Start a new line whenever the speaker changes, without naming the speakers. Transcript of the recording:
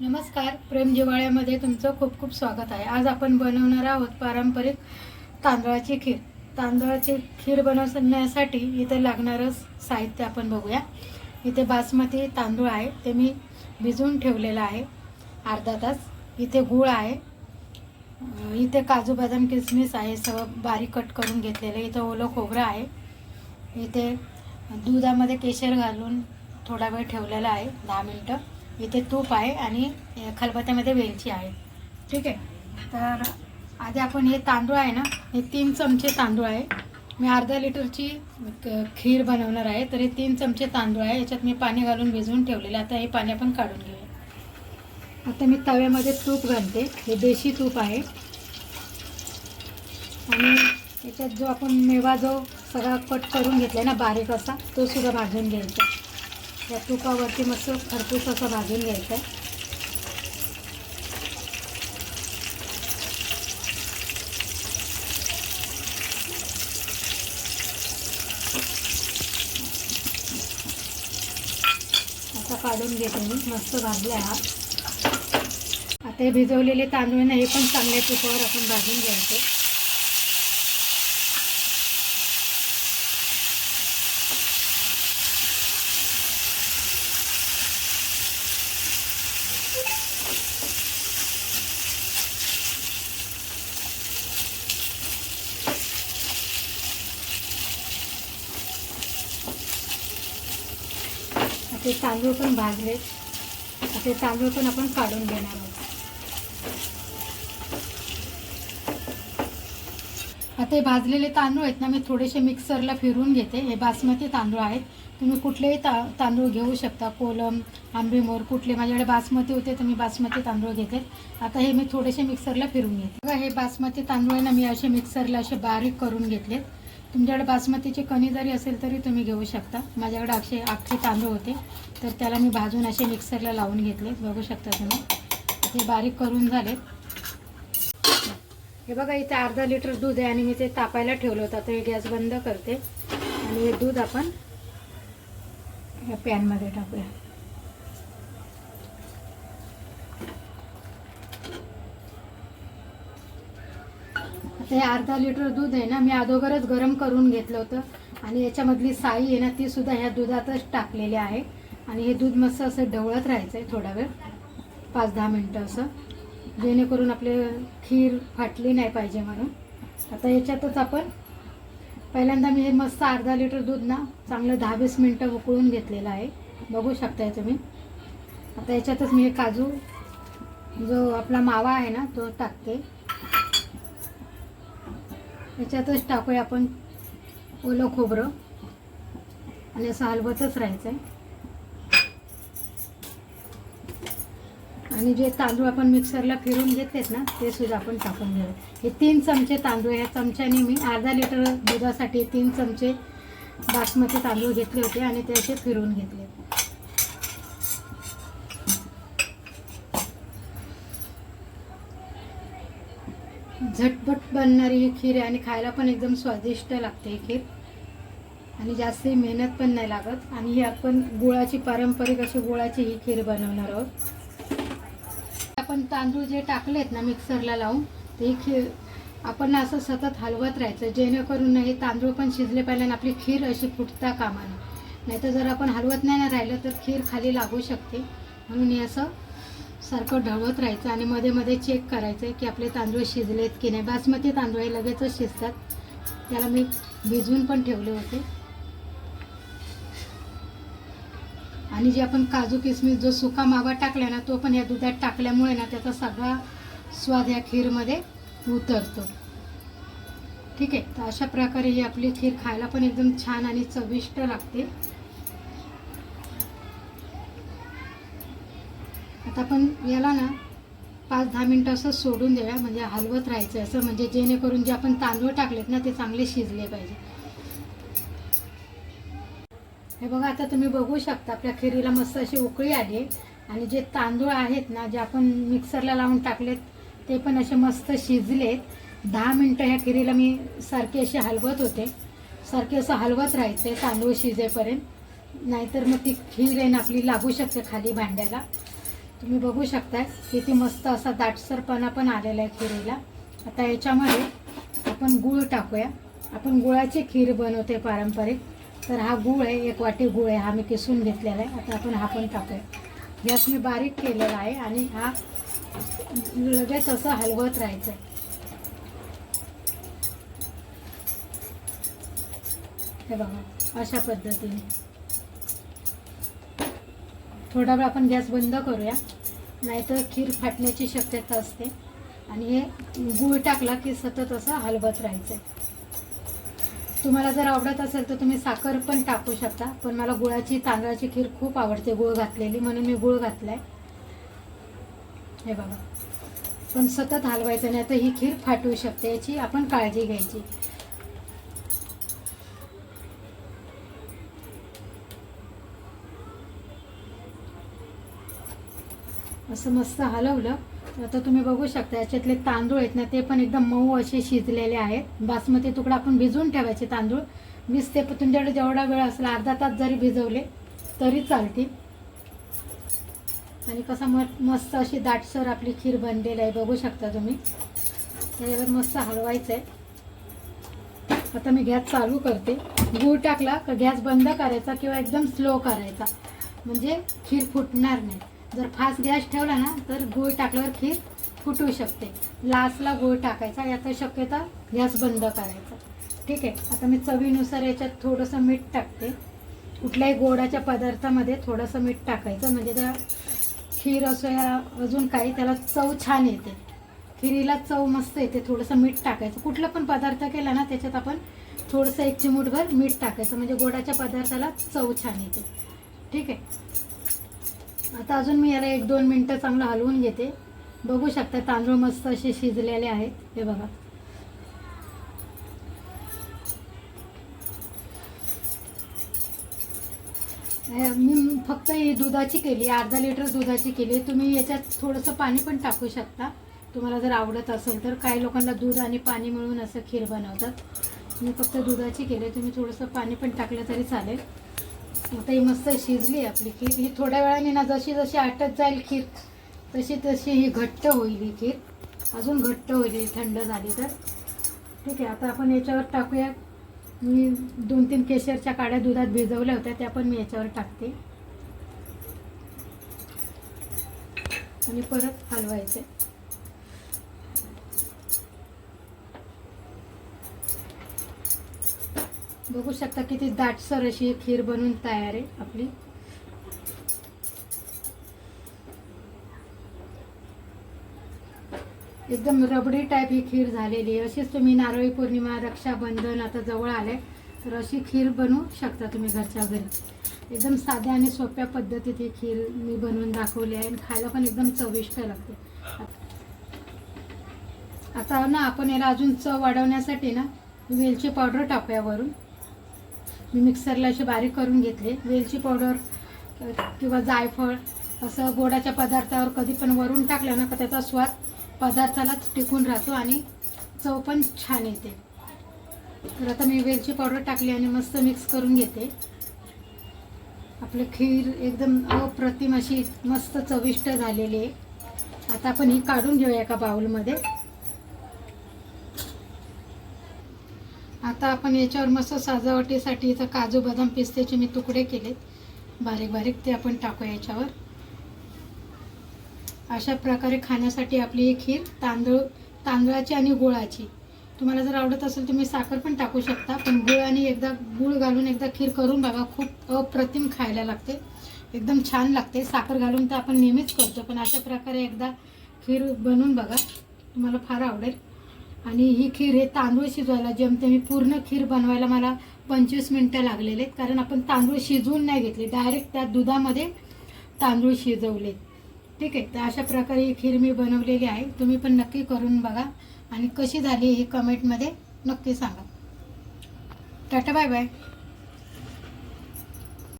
नमस्कार प्रेम जिवाळ्यामध्ये तुमचं खूप खूप स्वागत आहे. आज आपण बनवणार आहोत पारंपरिक तांदळाची खीर. तांदळाची खीर बनवण्यासाठी इथे लागणारं साहित्य आपण बघूया. इथे बासमती तांदूळ आहे ते मी भिजवून ठेवलेलं आहे अर्धा तास. इथे गूळ आहे. इथे काजू बदाम किसमिस आहे सगळं बारीक कट करून घेतलेलं इथं ओलं खोबरं आहे. इथे दुधामध्ये केशर घालून थोडा वेळ ठेवलेला आहे दहा मिनटं. इथे तूप आहे आणि खलबत्यामध्ये वेलची आहे. ठीक आहे? तर आधी आपण हे तांदूळ आहे ना हे तीन चमचे तांदूळ आहे. मी अर्धा लिटरची क- खीर बनवणार आहे तर हे तीन चमचे तांदूळ आहे. याच्यात मी पाणी घालून भिजवून ठेवलेलं आता हे पाणी आपण काढून घेऊया. आता मी तव्यामध्ये तूप घालते. हे देशी तूप आहे. आणि याच्यात जो आपण मेवा जो सगळा कट करून घेतला ना बारीक असा तो सुद्धा भाजून घ्यायचा. या तुपावरती मस्त खरपूस असं भाजून घ्यायचं आहे. आता काढून घेते मी मस्त भाजला हा आता हे भिजवलेले तांदूळ ना हे पण चांगल्या तुपावर आपण भाजून घ्यायचे. ते तांदूळ पण भाजले. ते तांदूळ पण आपण काढून घेणार आहोत. आता हे भाजलेले तांदूळ आहेत ना मी थोडेसे मिक्सरला फिरवून घेते. हे बासमती तांदूळ आहेत. तुम्ही कुठलेही ता तांदूळ घेऊ शकता. कोलम आंबेमोर कुठले. माझ्याकडे बासमती होते तर मी बासमती तांदूळ घेते. आता हे मी थोडेसे मिक्सरला फिरून घेते. बघा हे बासमती तांदूळ आहे ना मी असे मिक्सरला असे बारीक करून घेतलेत. तुमच्याकडे बासमतीची कणी जरी असेल तरी तुम्ही घेऊ शकता. माझ्याकडे अक्षे अख्खे तांदूळ होते. तर त्याला मी भाजून असे मिक्सरला लावून घेतले. बघू शकता तुम्ही. ते बारीक करून झाले. हे बघा इथे अर्धा लिटर दूध आहे आणि मी ते तापायला ठेवलं होतं. आता हे गॅस बंद करते. आणि हे दूध आपण या पॅनमध्ये टाकूया. आता हे अर्धा लिटर दूध आहे ना मी अगोदरच गरम करून घेतलं होतं. आणि याच्यामधली साई आहे ना ती सुद्धा ह्या दुधातच टाकलेली आहे. आणि हे दूध मस्त असं ढवळत राहायचं आहे थोडा वेळ पाच दहा मिनटं असं. जेणेकरून आपले खीर फाटली नाही पाहिजे म्हणून. आता याच्यातच आपण पहिल्यांदा मी हे मस्त अर्धा लिटर दूध ना चांगलं दहा वीस मिनटं उकळून घेतलेलं आहे. बघू शकताय तुम्ही. आता याच्यातच मी हे काजू जो आपला मावा आहे ना तो टाकते. याच्यातच टाकूया आपण ओलं खोबरं. आणि असं हलवतच राहायचं आहे आणि जे तांदूळ आपण मिक्सरला फिरून घेतलेत ना ते सुद्धा आपण टाकून घेऊ. हे तीन चमचे तांदूळ ह्या चमच्याने मी अर्धा लिटर दुधासाठी तीन चमचे बासमती तांदूळ घेतले होते आणि ते असे फिरून घेतले. झटपट बनणारी ही खीर आहे आणि खायला पण एकदम स्वादिष्ट लागते ही खीर. आणि जास्त मेहनत पण नाही लागत. आणि ही आपण गुळाची पारंपरिक अशी गुळाची ही खीर बनवणार आहोत. आपण तांदूळ जे टाकलेत ना मिक्सरला लावून ते खीर आपण असं सतत हलवत राहायचं. जेणेकरून ना हे तांदूळ पण शिजले पाहिजे आणि आपली खीर अशी फुटता कामा नये. नाहीतर जर आपण हलवत नाही ना राहिलं तर खीर खाली लागू शकते. म्हणून हे असं सारखं ढवळत राहायचं आणि मध्ये मध्ये चेक करायचं की आपले तांदूळ शिजलेत की नाही. बासमती तांदूळ हे लगेचच शिजतात. त्याला मी भिजवून पण ठेवले होते. आणि जे आपण काजू किसमिस जो सुका मावा टाकला ना तो पण या दुधात टाकल्यामुळे ना त्याचा सगळा स्वाद या खीरमध्ये उतरतो. ठीक आहे? तर अशा प्रकारे ही आपली खीर खायला पण एकदम छान आणि चविष्ट लागते. आता आपण याला ना पाच दहा मिनटं असं सोडून देऊया म्हणजे हलवत राहायचं असं म्हणजे जेणेकरून जे आपण तांदूळ टाकलेत ना ते चांगले शिजले पाहिजे. हे बघा आता तुम्ही बघू शकता आपल्या खिरीला मस्त अशी उकळी आली आणि जे तांदूळ आहेत ना जे आपण मिक्सरला लावून टाकलेत ते पण असे मस्त शिजलेत. दहा मिनटं ह्या खिरीला मी सारखे असे हलवत होते. सारखे असं हलवत राहायचे तांदूळ शिजेपर्यंत. नाहीतर मग ती खीर आहे ना आपली लागू शकते खाली भांड्याला. तुम्ही बघू शकताय किती मस्त असा दाटसरपणा पण आलेला आहे खिरीला. आता याच्यामध्ये आपण गूळ टाकूया. आपण गुळाची खीर बनवते पारंपरिक. तर हा गूळ आहे एक वाटी गूळ आहे हा मी किसून घेतलेला आहे. आता आपण हा पण टाकूया. गॅस मी बारीक केलेला आहे आणि हा लगेच असं हलवत राहायचं आहे हे बघा अशा पद्धतीने. थोडा वेळ आपण गॅस बंद करूया. नाहीतर खीर फाटण्याची शक्यता असते. आणि हे गूळ टाकला की सतत असं हलवत राहायचं. तुम्हाला जर आवडत असेल तर तुम्ही साखर पण टाकू शकता. पण मला गुळाची तांदळाची खीर खूप आवडते गुळ घातलेली. म्हणून मी गुळ घातलाय. हे बघा. पण सतत हलवायचं नाही तर ही खीर फाटू शकते याची आपण काळजी घ्यायची. असं मस्त हलवलं. आता तुम्ही बघू शकता याच्यातले तांदूळ आहेत ना ते पण एकदम मऊ असे शिजलेले आहेत. बासमती तुकडा आपण भिजवून ठेवायचे तांदूळ. वीस ते तुमच्याकडे जेवढा वेळ असला अर्धा तास जरी भिजवले तरी चालतील. आणि कसा म मस्त अशी दाटसर आपली खीर बनलेली आहे बघू शकता तुम्ही. त्याच्यावर मस्त हलवायचं आहे आता मी गॅस चालू करते. गूळ टाकला का गॅस बंद करायचा किंवा एकदम स्लो करायचा. म्हणजे खीर फुटणार नाही. जर फास्ट गॅस ठेवला ना तर गूळ टाकल्यावर खीर फुटू शकते. लास्टला गूळ टाकायचा याचा शक्यता गॅस बंद करायचा. ठीक आहे आता मी चवीनुसार याच्यात थोडंसं मीठ टाकते. कुठल्याही गोडाच्या पदार्थामध्ये थोडंसं मीठ टाकायचं म्हणजे त्या खीर असो या अजून काही त्याला चव छान येते. खिरीला चव मस्त येते थोडंसं मीठ टाकायचं. कुठला पण पदार्थ केला ना त्याच्यात आपण थोडंसं एक चिमूटभर मीठ टाकायचं म्हणजे गोडाच्या पदार्थाला चव छान येते. ठीक आहे आता अजून मी याला एक दोन मिनटं चांगलं हलवून घेते. बघू शकता तांदूळ मस्त असे शिजलेले आहेत. हे बघा. मी फक्त ही दुधाची केली अर्धा लिटर दुधाची केली. तुम्ही याच्यात थोडंसं पाणी पण टाकू शकता. तुम्हाला जर आवडत असेल तर. काही लोकांना दूध आणि पाणी मिळून असं खीर बनवतात. मी फक्त दुधाची केली. तुम्ही थोडंसं पाणी पण टाकलं तरी चालेल. आता ही मस्त शिजली आपली खीर. ही थोड्या वेळाने ना जशी जशी आटत जाईल खीर तशी तशी ही घट्ट होईल ही खीर. अजून घट्ट होईल थंड झाली तर. ठीक आहे आता आपण याच्यावर टाकूया. मी दोन तीन केशरच्या काड्या दुधात भिजवल्या होत्या त्या पण मी याच्यावर टाकते. आणि परत हलवायचे. बघू शकता किती दाटसर अशी खीर बनून तयार आहे आपली. एकदम रबडी टाईप ही खीर झालेली आहे. अशीच तुम्ही नारळी पौर्णिमा रक्षाबंधन आता जवळ आले तर अशी खीर बनवू शकता तुम्ही घरच्या घरी. एकदम साध्या आणि सोप्या पद्धतीत ही खीर मी बनवून दाखवली आहे आणि खायला पण एकदम चविष्ट लागते. आता ना आपण याला अजून चव वाढवण्यासाठी ना वेलची पावडर टाकूया वरून. मी मिक्सरला अशी बारीक करून घेतले. वेलची पावडर किंवा जायफळ असं गोडाच्या पदार्थावर कधी पण वरून टाकलं ना का त्याचा स्वाद पदार्थालाच टिकून राहतो आणि चव पण छान येते. तर आता मी वेलची पावडर टाकली आणि मस्त मिक्स करून घेते. आपलं खीर एकदम अप्रतिम अशी मस्त चविष्ट झालेली आहे. आता आपण ही काढून घेऊया एका बाऊलमध्ये आता आपण याच्यावर मस्त सजावटीसाठी इथं काजू बदाम पिस्त्याचे मी तुकडे केलेत. बारीक बारीक ते आपण टाकू याच्यावर. अशा प्रकारे खाण्यासाठी आपली ही खीर तांदूळ तांदळाची आणि गुळाची. तुम्हाला जर आवडत असेल तुम्ही साखर पण टाकू शकता पण गुळ आणि एकदा गुळ घालून एकदा खीर करून बघा खूप अप्रतिम खायला लागते. एकदम छान लागते. साखर घालून तर आपण नेहमीच करतो पण अशा प्रकारे एकदा खीर बनवून बघा. तुम्हाला फार आवडेल. आणि ही खीर हे तांदूळ शिजवायला जमते मी पूर्ण खीर बनवायला मला पंचवीस मिनटं लागलेले आहेत कारण आपण तांदूळ शिजवून नाही घेतले. डायरेक्ट त्या दुधामध्ये तांदूळ शिजवले. ठीक आहे? तर अशा प्रकारे ही खीर मी बनवलेली आहे. तुम्ही पण नक्की करून बघा. आणि कशी झाली हे कमेंटमध्ये नक्की सांगा. Tata bye bye